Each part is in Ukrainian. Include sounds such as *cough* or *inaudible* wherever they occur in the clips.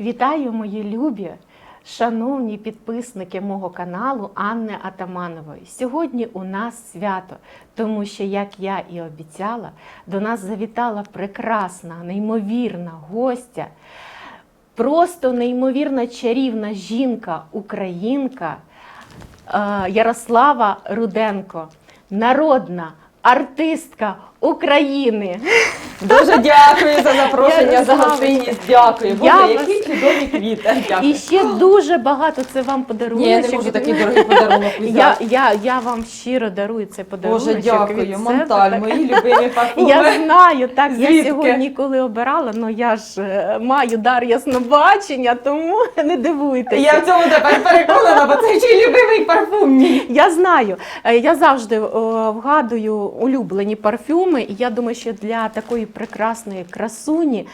Вітаю, мої любі, шановні підписники мого каналу Анни Атаманової. Сьогодні у нас свято, тому що, як я і обіцяла, до нас завітала прекрасна, неймовірна гостя, просто неймовірна чарівна жінка, українка е, Ярослава Руденко, народна артистка України. Дуже дякую за запрошення, за гостинність. Дякую. Боже, я які вас- чудові квіти. Дякую. І ще дуже багато це вам подарунок. Ні, я не можу такий дорогий подарунок Я, взяти. я, я вам щиро дарую цей подарунок. Боже, дякую. Монталь, мої любимі *laughs* парфуми. Я знаю, так я Звідки? сьогодні, коли обирала, ну я ж е, маю дар яснобачення, тому *laughs* не дивуйтеся. Я в цьому тепер переконана, бо це ще й любимий парфум мій. Я знаю, Е, я завжди вгадую улюблені парфюми, і я думаю, що для такої прекрасної красуні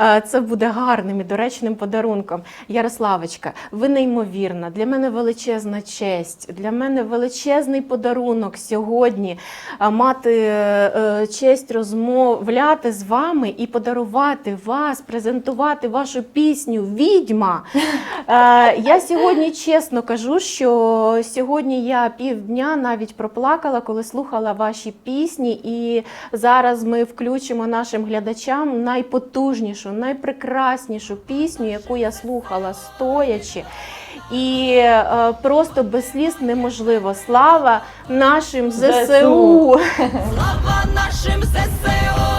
е, це буде гарним і доречним подарунком. Ярославочка, ви неймовірна. Для мене величезна честь, для мене величезний подарунок сьогодні е, мати е, честь розмовляти з вами і подарувати вас, презентувати вашу пісню Відьма. *laughs* Я сьогодні чесно кажу, що сьогодні я півдня навіть проплакала, коли слухала ваші пісні, і зараз ми включимо нашим глядачам найпотужнішу, найпрекраснішу пісню, яку я слухала стоячи. І е, просто без сліз неможливо. Слава нашим ЗСУ! ЗСУ. Слава нашим ЗСО,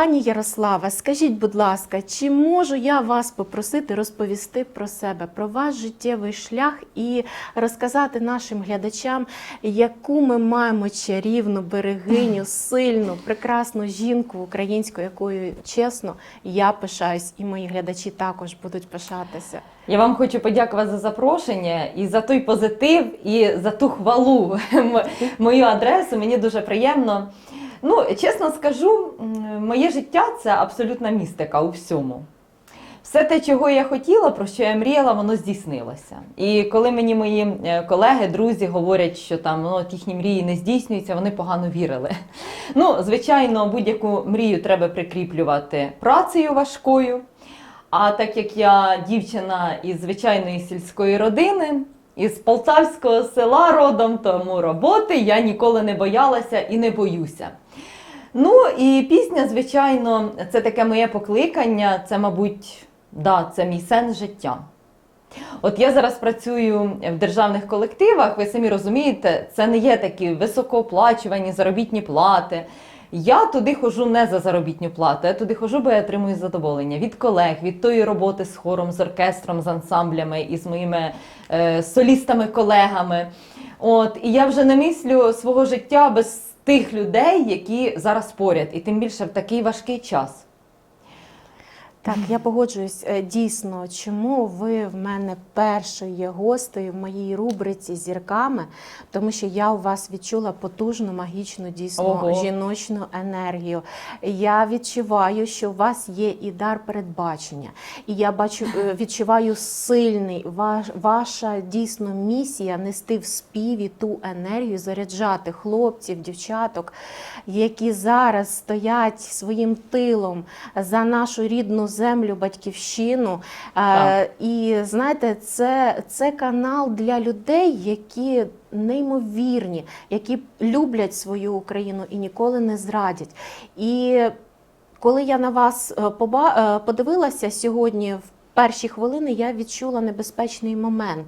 Пані Ярослава, скажіть, будь ласка, чи можу я вас попросити розповісти про себе, про ваш життєвий шлях і розказати нашим глядачам, яку ми маємо чарівну берегиню, *laughs* сильну, прекрасну жінку українську, якою чесно я пишаюсь, і мої глядачі також будуть пишатися. Я вам хочу подякувати за запрошення і за той позитив, і за ту хвалу *laughs* мою адресу. Мені дуже приємно. Ну, чесно скажу, моє життя це абсолютна містика у всьому. Все те, чого я хотіла, про що я мріяла, воно здійснилося. І коли мені мої е, колеги, друзі говорять, що там ну, їхні мрії не здійснюються, вони погано вірили. *laughs* Ну, звичайно, будь-яку мрію треба прикріплювати працею важкою. А так як я дівчина із звичайної сільської родини, із полтавського села родом, тому роботи я ніколи не боялася і не боюся. Ну і пісня, звичайно, це таке моє покликання, це, мабуть, да, це мій сенс життя. От я зараз працюю в державних колективах, ви самі розумієте, це не є такі високооплачувані заробітні плати. Я туди ходжу не за заробітню плату, я туди хожу, бо я отримую задоволення від колег, від тої роботи з хором, з оркестром, з ансамблями і з моїми е, солістами-колегами. От, і я вже не мислю свого життя без тих людей, які зараз поряд, і тим більше в такий важкий час. Так, я погоджуюсь е, дійсно, чому ви в мене першою є гостею в моїй рубриці зірками, тому що я у вас відчула потужну магічну дійсно Ого. жіночну енергію. Я відчуваю, що у вас є і дар передбачення, і я бачу, е, *laughs* відчуваю сильний ваш, ваша дійсно місія нести в співі ту енергію, заряджати хлопців, дівчаток, які зараз стоять своїм тилом за нашу рідну землю, батьківщину. Е, Так. І знаєте, це, це канал для людей, які неймовірні, які люблять свою Україну і ніколи не зрадять. І коли я на вас е, поба- е, подивилася сьогодні в перші хвилини я відчула небезпечний момент.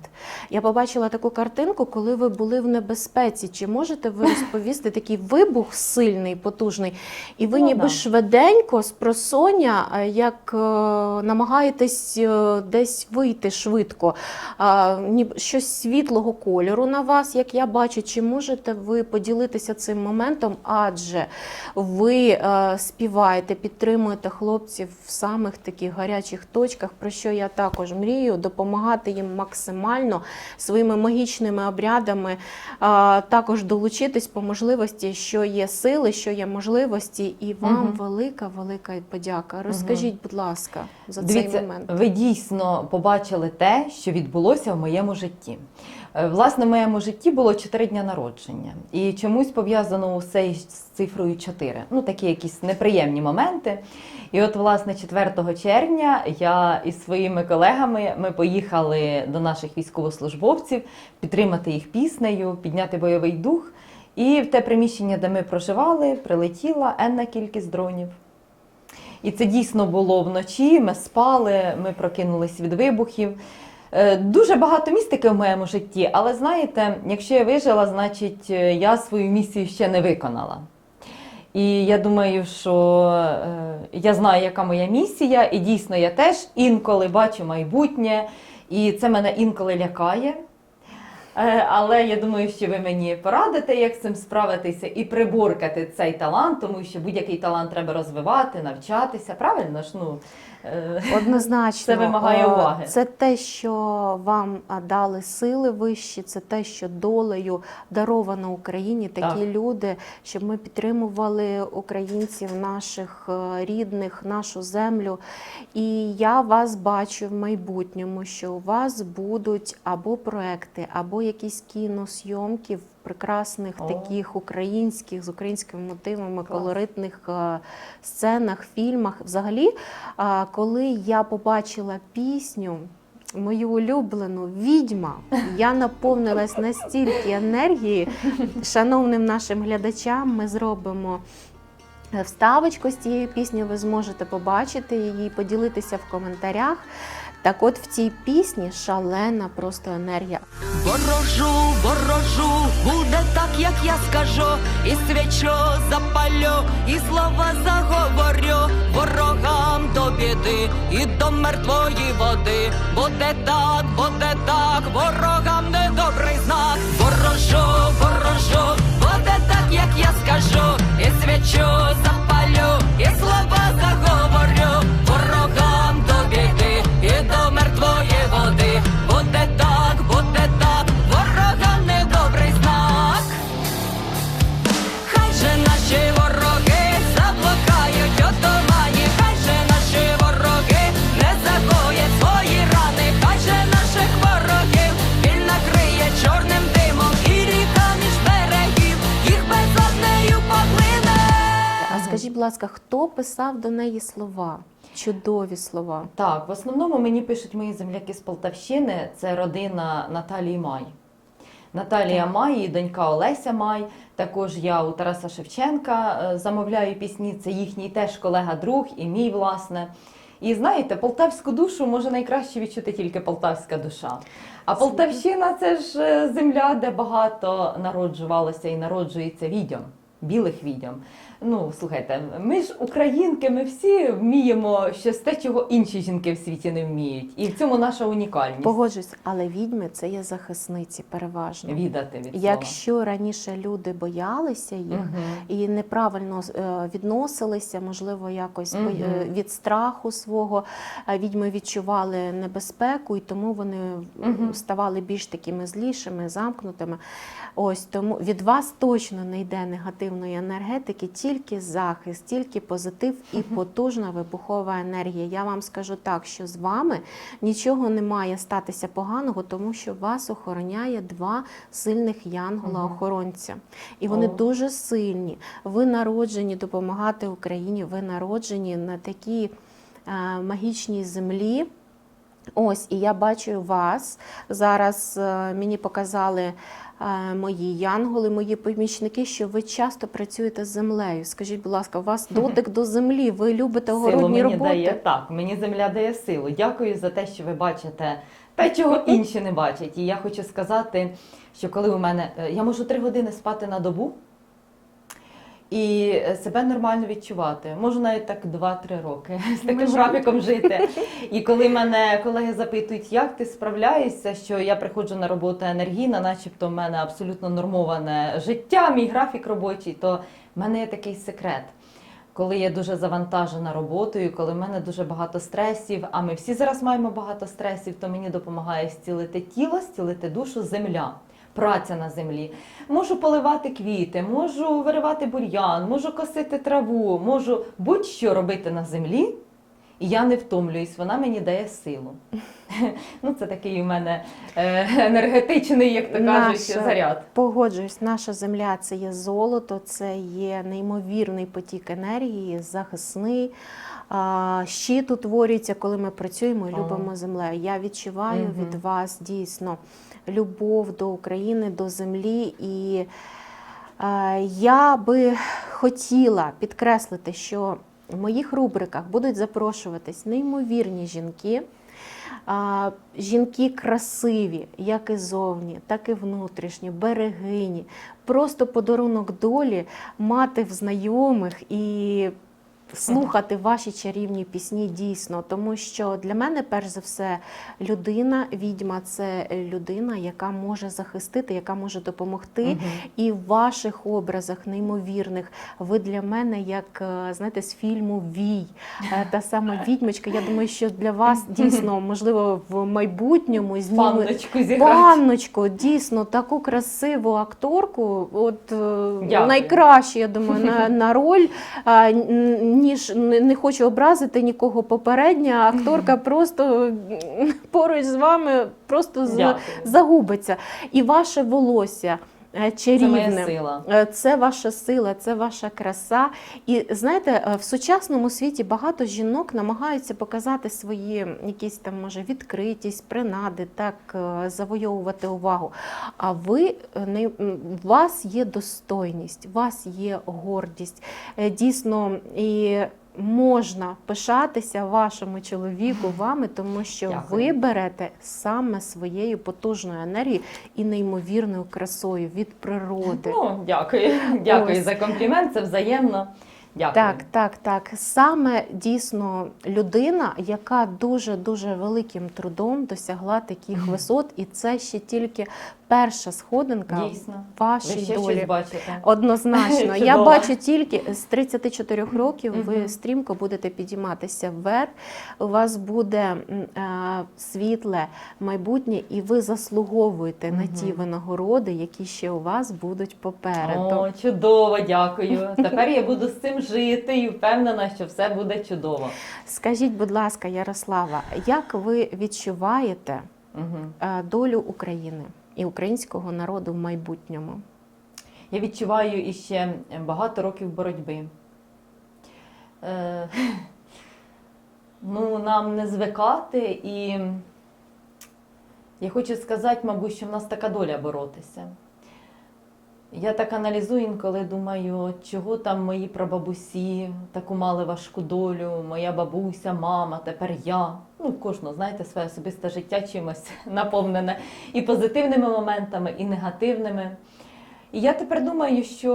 Я побачила таку картинку, коли ви були в небезпеці. Чи можете ви *laughs* розповісти такий вибух сильний, потужний, і ви Ну, ніби да. швиденько з просоння, е, як е, намагаєтесь е, десь вийти швидко, а, ніби щось світлого кольору на вас, як я бачу, чи можете ви поділитися цим моментом? Адже ви е, співаєте, підтримуєте хлопців в самих таких гарячих точках, про що я також мрію, допомагати їм максимально своїми магічними обрядами, також долучитись по можливості, що є сили, що є можливості, і вам угу. велика, велика подяка. Розкажіть, будь ласка, за цей момент. ви дійсно побачили те, що відбулося в моєму житті. Е, Власне, в моєму житті було 4 дня народження, і чомусь пов'язано усе із цифрою 4. Ну, такі якісь неприємні моменти. І от, власне, 4 червня я із своїми колегами ми поїхали до наших військовослужбовців підтримати їх піснею, підняти бойовий дух. І в те приміщення, де ми проживали, прилетіла енна кількість дронів. І це дійсно було вночі. Ми спали, ми прокинулись від вибухів. Е, Дуже багато містики в моєму житті, але знаєте, якщо я вижила, значить е, я свою місію ще не виконала. І я думаю, що е, я знаю, яка моя місія, і дійсно я теж інколи бачу майбутнє, і це мене інколи лякає. Але я думаю, що ви мені порадите, як з цим справитися і приборкати цей талант, тому що будь-який талант треба розвивати, навчатися. Правильно ж? Ну, Однозначно, Це вимагає Е, уваги. Це те, що вам дали сили вищі, це те, що долею даровано Україні такі Так. люди, щоб ми підтримували українців, наших е, рідних, нашу землю. І я вас бачу в майбутньому, що у вас будуть або проекти, або якісь кіносйомки в прекрасних О. таких українських з українськими мотивами, Клас. колоритних е, сценах, фільмах. Взагалі, коли я побачила пісню. Мою улюблену відьма, я наповнилась настільки енергії. Шановним нашим глядачам, ми зробимо е, вставочку з цією піснею. Ви зможете побачити її, поділитися в коментарях. Так, от в цій пісні шалена просто енергія. Ворожу, ворожу, буде так, як я скажу, і свічу запалю, і слова заговорю ворогам до біди і до мертвої води. Буде так, буде так, ворогам недобрий знак. Ворожу, ворожу, буде так, як я скажу, і свічу ласка, хто писав до неї слова? Чудові слова. Так, в основному мені пишуть мої земляки з Полтавщини, це родина Наталії Май. Наталія Май і донька Олеся Май. Також я у Тараса Шевченка е, замовляю пісні. Це їхній теж колега-друг і мій, власне. І знаєте, полтавську душу може найкраще відчути тільки полтавська душа. А Полтавщина це ж е, земля, де багато народжувалося і народжується відьом, білих відьом. Ну, слухайте, ми ж українки, ми всі вміємо щось те, чого інші жінки в світі не вміють. І в цьому наша унікальність. Погоджуюсь, але відьми це є захисниці переважно. Віддати від слова. Якщо раніше люди боялися їх Мгм. і неправильно е, відносилися, можливо, якось е, від страху свого, відьми відчували небезпеку, і тому вони Мгм. ставали більш такими злішими, замкнутими. Ось тому від вас точно не йде негативної енергетики, тільки захист, тільки позитив і потужна вибухова енергія. Я вам скажу так, що з вами нічого не має статися поганого, тому що вас охороняє два сильних янгола-охоронця. І вони О. дуже сильні. Ви народжені допомагати Україні, ви народжені на такій е, магічній землі. Ось, і я бачу вас. Зараз е, мені показали мої янголи, мої помічники, що ви часто працюєте з землею. Скажіть, будь ласка, у вас дотик до землі, ви любите Силу мені роботи? дає так. Мені земля дає силу. Дякую за те, що ви бачите те, чого *laughs* інші не бачать. І я хочу сказати, що коли у мене е, я можу три години спати на добу. І е, себе нормально відчувати. Можу навіть так 2-3 роки з таким графіком жити. *laughs* І коли мене колеги запитують, як ти справляєшся, що я приходжу на роботу енергійна, начебто в мене абсолютно нормоване життя, мій графік робочий, то в мене є такий секрет. Коли я дуже завантажена роботою, коли в мене дуже багато стресів, а ми всі зараз маємо багато стресів, то мені допомагає зцілити тіло, зцілити душу, земля. Праця на землі. Можу поливати квіти, можу виривати бур'ян, можу косити траву, можу будь-що робити на землі, і я не втомлююсь, вона мені дає силу. *laughs* Ну, це такий у мене е, енергетичний, як то кажуть, Наша- заряд. Погоджуюсь, наша земля це є золото, це є неймовірний потік енергії, захисний. Щит утворюється, коли ми працюємо і любимо землею. Я відчуваю від вас дійсно любов до України, до землі. І е, я би хотіла підкреслити, що в моїх рубриках будуть запрошуватись неймовірні жінки. Жінки красиві, як і зовні, так і внутрішні, берегині. Просто подарунок долі мати в знайомих і слухати ваші чарівні пісні дійсно. Тому що для мене, перш за все, людина, відьма це людина, яка може захистити, яка може допомогти. Мгм. І в ваших образах неймовірних ви для мене, як е, знаєте, з фільму Вій, е, та сама відьмочка. Я думаю, що для вас *laughs* дійсно можливо в майбутньому знімуть Панночку зіграти. панночку, дійсно таку красиву акторку. От е, Дякую. найкраще, я думаю, на, на роль. Ніж не, не хочу образити нікого попередня. Акторка просто поруч з вами просто Дякую. загубиться. І ваше волосся. Е, Це моя сила. Е, Це ваша сила, це ваша краса. І знаєте, е, в сучасному світі багато жінок намагаються показати свої якісь там, може, відкритість, принади, так завойовувати увагу. А ви не у вас є достойність, у вас є гордість. Дійсно, і можна пишатися вашому чоловіку, вами, тому що Дякую. ви берете саме своєю потужною енергією і неймовірною красою від природи. Ну, дякую. Дякую Ось. за комплімент, це взаємно. Дякую. Так, так, так. Саме дійсно людина, яка дуже дуже великим трудом досягла таких висот, і це ще тільки перша сходинка Дійсно. в Ви ще долі. щось бачите. Однозначно, *laughs* я Чудово. бачу тільки з 34 років ви Мгм. стрімко будете підійматися вверх. У вас буде м, е, світле майбутнє, і ви заслуговуєте на Мгм. ті винагороди, які ще у вас будуть попереду. О, чудово, дякую. Тепер я буду з цим жити і впевнена, що все буде чудово. Скажіть, будь ласка, Ярослава, як ви відчуваєте Угу. е, долю України і українського народу в майбутньому? Я відчуваю іще багато років боротьби. Е, ну, нам не звикати, і я хочу сказати, мабуть, що в нас така доля боротися. Я так аналізую інколи, думаю, чого там мої прабабусі таку мали важку долю, моя бабуся, мама, тепер я. Ну, кожного, знаєте, своє особисте життя чимось *laughs* наповнене і позитивними моментами, і негативними. І я тепер думаю, що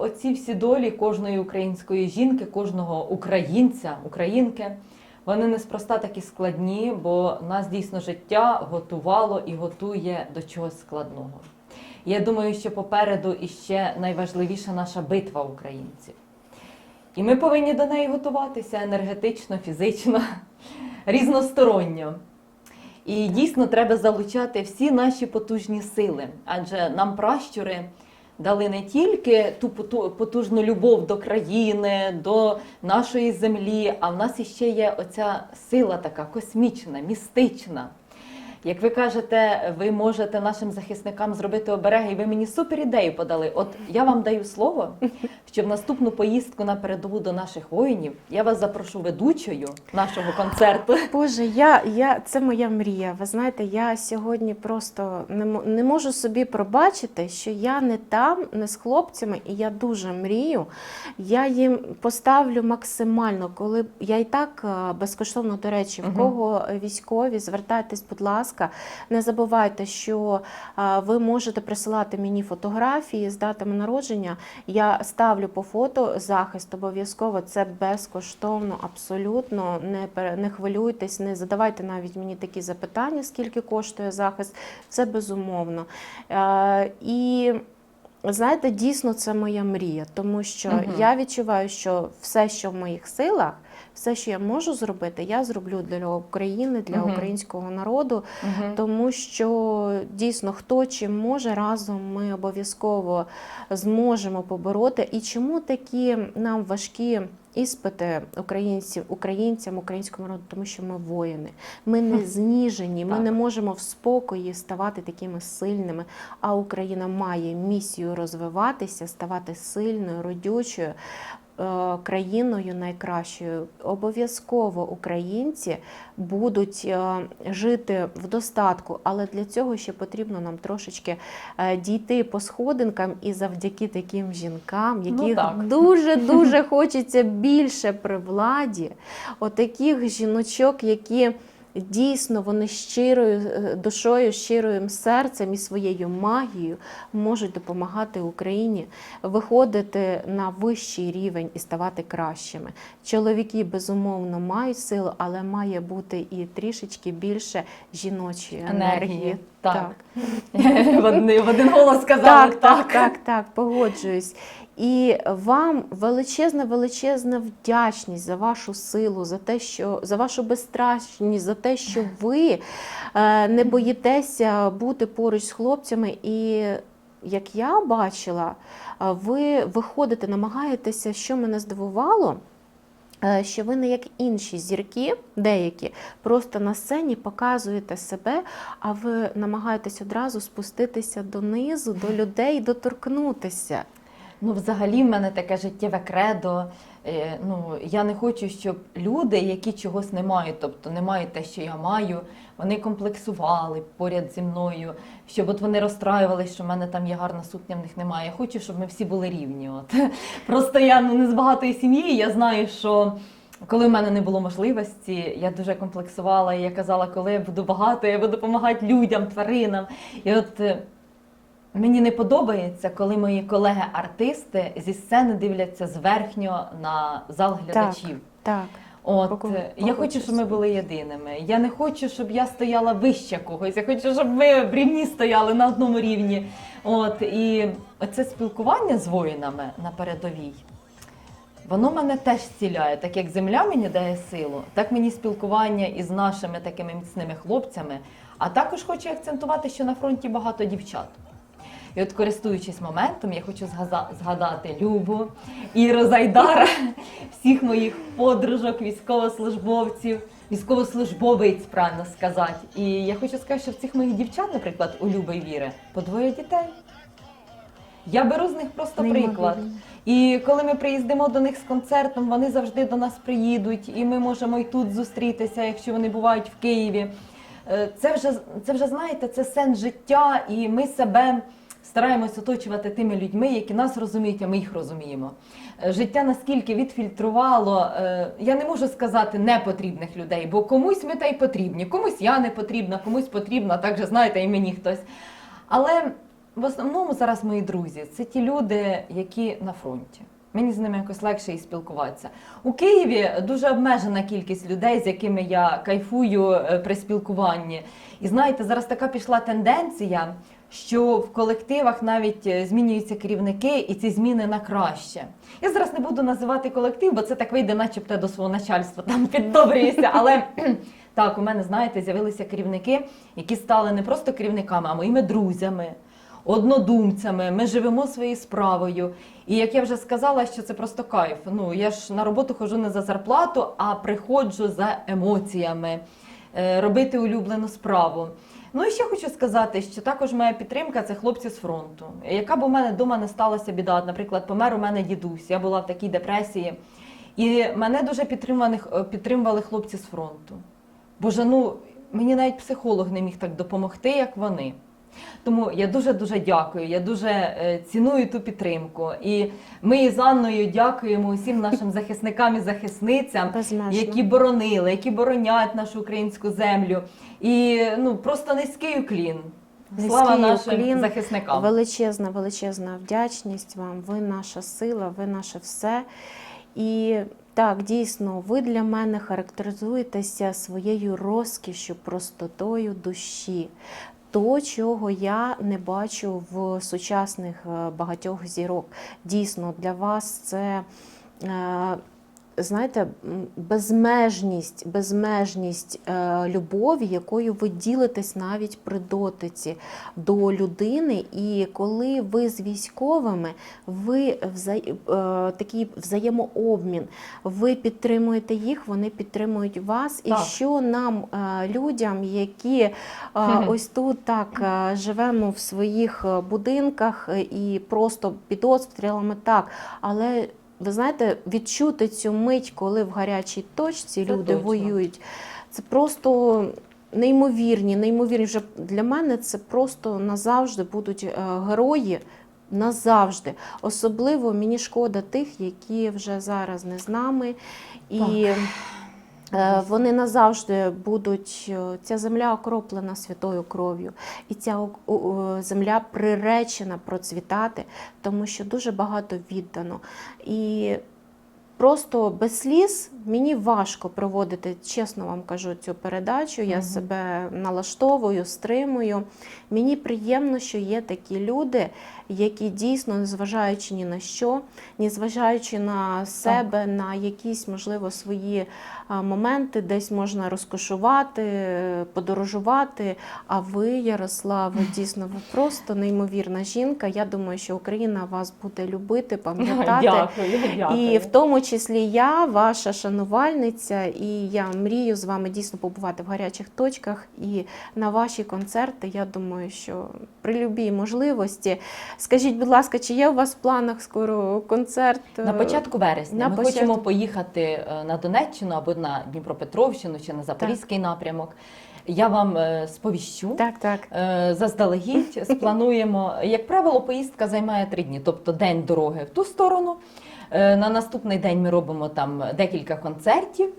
оці всі долі кожної української жінки, кожного українця, українки, вони неспроста такі складні, бо нас дійсно життя готувало і готує до чогось складного. Я думаю, що попереду іще найважливіша наша битва українців. І ми повинні до неї готуватися енергетично, фізично, *laughs* різносторонньо. І дійсно треба залучати всі наші потужні сили, адже нам пращури дали не тільки ту потужну любов до країни, до нашої землі, а в нас іще є оця сила така космічна, містична, Як ви кажете, ви можете нашим захисникам зробити обереги, і ви мені супер ідею подали. От я вам даю слово, що в наступну поїздку на передову до наших воїнів я вас запрошу ведучою нашого концерту. Боже, я, я, це моя мрія. Ви знаєте, я сьогодні просто не, не можу собі пробачити, що я не там, не з хлопцями, і я дуже мрію. Я їм поставлю максимально, коли я і так е, безкоштовно, до речі, в кого військові, звертайтесь, будь ласка. Не забувайте, що ви можете присилати мені фотографії з датами народження. Я ставлю по фото захист обов'язково. Це безкоштовно, абсолютно. Не не хвилюйтесь, не задавайте навіть мені такі запитання, скільки коштує захист. Це безумовно. І знаєте, дійсно це моя мрія, тому що Мгм. я відчуваю, що все, що в моїх силах, все, що я можу зробити, я зроблю для України, для Мгм. українського народу. Мгм. Тому що дійсно хто чим може разом ми обов'язково зможемо побороти. І чому такі нам важкі іспити українців, українцям, українському народу? Тому що ми воїни, ми не зніжені, ми Так. не можемо в спокої ставати такими сильними. А Україна має місію розвиватися, ставати сильною, родючою. Е, Країною найкращою обов'язково українці будуть е, жити в достатку, але для цього ще потрібно нам трошечки е, дійти по сходинкам, і завдяки таким жінкам, Ну, яких так. дуже *laughs* дуже хочеться більше при владі, отаких жіночок, які. Дійсно, вони щирою е, душою, щирою серцем і своєю магією можуть допомагати Україні виходити на вищий рівень і ставати кращими. Чоловіки безумовно мають силу, але має бути і трішечки більше жіночої енергії. Енергії, так. *laughs* в, один, в один голос сказали Так, так, так, так, погоджуюсь. І вам величезна, величезна вдячність за вашу силу, за те, що за вашу безстрашність, за те, що ви е, не боїтеся бути поруч з хлопцями. І як я бачила, е, ви виходите, намагаєтеся, що мене здивувало. Е, Що ви не як інші зірки, деякі, просто на сцені показуєте себе, а ви намагаєтесь одразу спуститися донизу, до людей, доторкнутися. Ну, взагалі, в мене таке життєве кредо. Е, Ну, я не хочу, щоб люди, які чогось не мають, тобто не мають те, що я маю, вони комплексували поряд зі мною, щоб от вони розстраювалися, що в мене там є гарна сукня, в них немає. Я хочу, щоб ми всі були рівні. От. *laughs* Просто я ну, не з багатої сім'ї, я знаю, що. Коли в мене не було можливості, я дуже комплексувала, і я казала, коли я буду багато, я буду допомагати людям, тваринам. І от е, Мені не подобається, коли мої колеги-артисти зі сцени дивляться зверхньо на зал глядачів. Так. От Покон- е, я хочу, щоб ми були єдиними. Я не хочу, щоб я стояла вище когось. Я хочу, щоб ми в рівні стояли на одному рівні. От і оце спілкування з воїнами на передовій. Воно мене теж зціляє, так як земля мені дає силу, так мені спілкування із нашими такими міцними хлопцями. А також хочу акцентувати, що на фронті багато дівчат. І от, користуючись моментом, я хочу згадати Любу, Іру Зайдара, *laughs* всіх моїх подружок, військовослужбовців, військовослужбовиць, правильно сказати. І я хочу сказати, що в цих моїх дівчат, наприклад, у Люби і Віри, по двоє дітей. Я беру з них просто приклад. І коли ми приїздимо до них з концертом, вони завжди до нас приїдуть, і ми можемо і тут зустрітися, якщо вони бувають в Києві. Е, Це вже, це вже знаєте, це сенс життя, і ми себе стараємось оточувати тими людьми, які нас розуміють, а ми їх розуміємо. Е, Життя наскільки відфільтрувало, е, я не можу сказати непотрібних людей, бо комусь ми та й потрібні, комусь я не потрібна, комусь потрібна, так же знаєте, і мені хтось. Але в основному зараз мої друзі це ті люди, які на фронті. Мені з ними якось легше і спілкуватися. У Києві дуже обмежена кількість людей, з якими я кайфую е, при спілкуванні. І знаєте, зараз така пішла тенденція, що в колективах навіть е, змінюються керівники, і ці зміни на краще. Я зараз не буду називати колектив, бо це так вийде, начебто до свого начальства там піддобрююся. Але так, у мене, знаєте, з'явилися керівники, які стали не просто керівниками, а моїми друзями однодумцями, ми живемо своєю справою. І як я вже сказала, що це просто кайф. Ну я ж на роботу ходжу не за зарплату, а приходжу за емоціями. е, робити улюблену справу. Ну і ще хочу сказати, що також моя підтримка це хлопці з фронту. Яка б у мене вдома не сталася біда, наприклад, помер у мене дідусь, я була в такій депресії. І мене дуже е, підтримували хлопці з фронту. Боже, ну мені навіть психолог не міг так допомогти, як вони. Тому я дуже дуже дякую. Я дуже е, ціную ту підтримку. І ми із Анною дякуємо усім нашим захисникам і захисницям, Безмежно. які боронили, які боронять нашу українську землю. І ну просто низький уклін. Слава нашим уклін, захисникам. Величезна, величезна вдячність вам. Ви наша сила, ви наше все. І так, дійсно, ви для мене характеризуєтеся своєю розкішю, простотою душі. То, чого я не бачу в сучасних е, багатьох зірок. Дійсно, для вас це. Знаєте, безмежність, безмежність е, любові, якою ви ділитесь навіть при дотиці до людини. І коли ви з військовими, ви вза... е, такий взаємообмін, ви підтримуєте їх, вони підтримують вас. І що нам, е, людям, які е, ось тут так е, живемо в своїх будинках і просто під обстрілами, так, але. Ви знаєте, відчути цю мить, коли в гарячій точці Це люди точно. воюють, це просто неймовірні, неймовірні. Вже для мене це просто назавжди будуть е, герої. Назавжди. Особливо мені шкода тих, які вже зараз не з нами. І е, вони назавжди будуть. е, Ця земля окроплена святою кров'ю, і ця земля приречена процвітати, тому що дуже багато віддано. І Просто без сліз мені важко проводити, чесно вам кажу, цю передачу. Я Мгм. себе налаштовую, стримую. Мені приємно, що є такі люди, які дійсно, незважаючи ні на що, незважаючи на себе, на якісь, можливо, свої моменти, десь можна розкошувати, е, подорожувати. А ви, Ярослава, дійсно, ви просто неймовірна жінка. Я думаю, що Україна вас буде любити, *laughs* пам'ятати. Дякую, дякую. І в тому числі я, ваша шанувальниця, і я мрію з вами дійсно побувати в гарячих точках. І на ваші концерти, я думаю, що при любій можливості. Скажіть, будь ласка, чи є у вас в планах скоро концерт? На початку вересня на ми початку. хочемо поїхати е, на Донеччину або на Дніпропетровщину чи на Запорізький напрямок. Я вам е, сповіщу. Так, так. Е, Заздалегідь *laughs* сплануємо. Як правило, поїздка займає три дні, тобто день дороги в ту сторону. Е, На наступний день ми робимо там декілька концертів,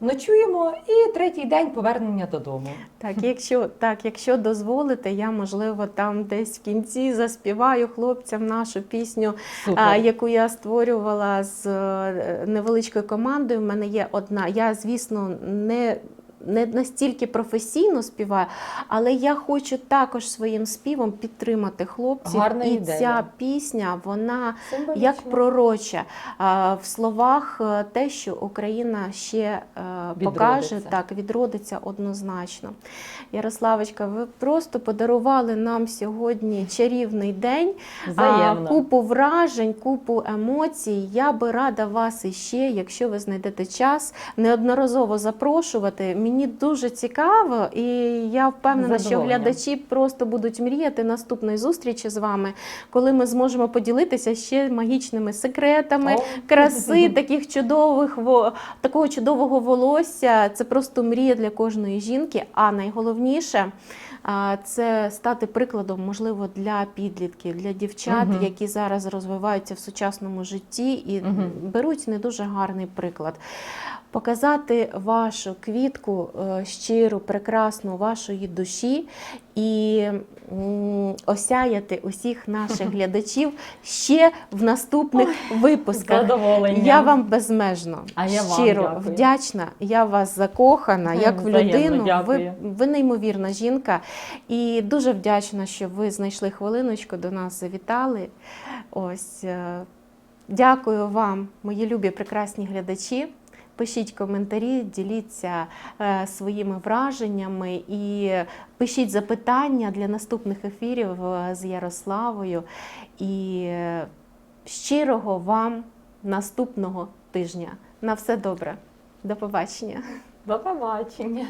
ночуємо і третій день повернення додому. Так, якщо так, якщо дозволите, я можливо там десь в кінці заспіваю хлопцям нашу пісню а, яку я створювала з невеличкою командою. В мене є одна. Я, звісно, не. Не настільки професійно співаю, але я хочу також своїм співом підтримати хлопців. Гарна і ідея. ця пісня, вона як пророча в словах е, те, що Україна ще е, покаже, Відродиться. так відродиться однозначно. Ярославочка, ви просто подарували нам сьогодні чарівний день. Взаємно. Купу вражень, купу емоцій. Я би рада вас іще, якщо ви знайдете час, неодноразово запрошувати. Мені дуже цікаво, і я впевнена, що глядачі просто будуть мріяти наступної зустрічі з вами, коли ми зможемо поділитися ще магічними секретами. О. Краси таких чудових такого чудового волосся. Це просто мрія для кожної жінки. А найголовніше це стати прикладом, можливо, для підлітків, для дівчат, Мгм. які зараз розвиваються в сучасному житті і Мгм. беруть не дуже гарний приклад. Показати вашу квітку е, щиру, прекрасну вашої душі і осяяти усіх наших *laughs* глядачів ще в наступних випусках. Задоволення. Я вам безмежно А я вам щиро дякую. вдячна. Я вас закохана, як в людину. Ви, дякую. ви неймовірна жінка. І дуже вдячна, що ви знайшли хвилиночку, до нас завітали. Ось е, дякую вам, мої любі прекрасні глядачі. Пишіть коментарі, діліться е, своїми враженнями і пишіть запитання для наступних ефірів е, з Ярославою. І е, щирого вам наступного тижня. На все добре. До побачення. До побачення.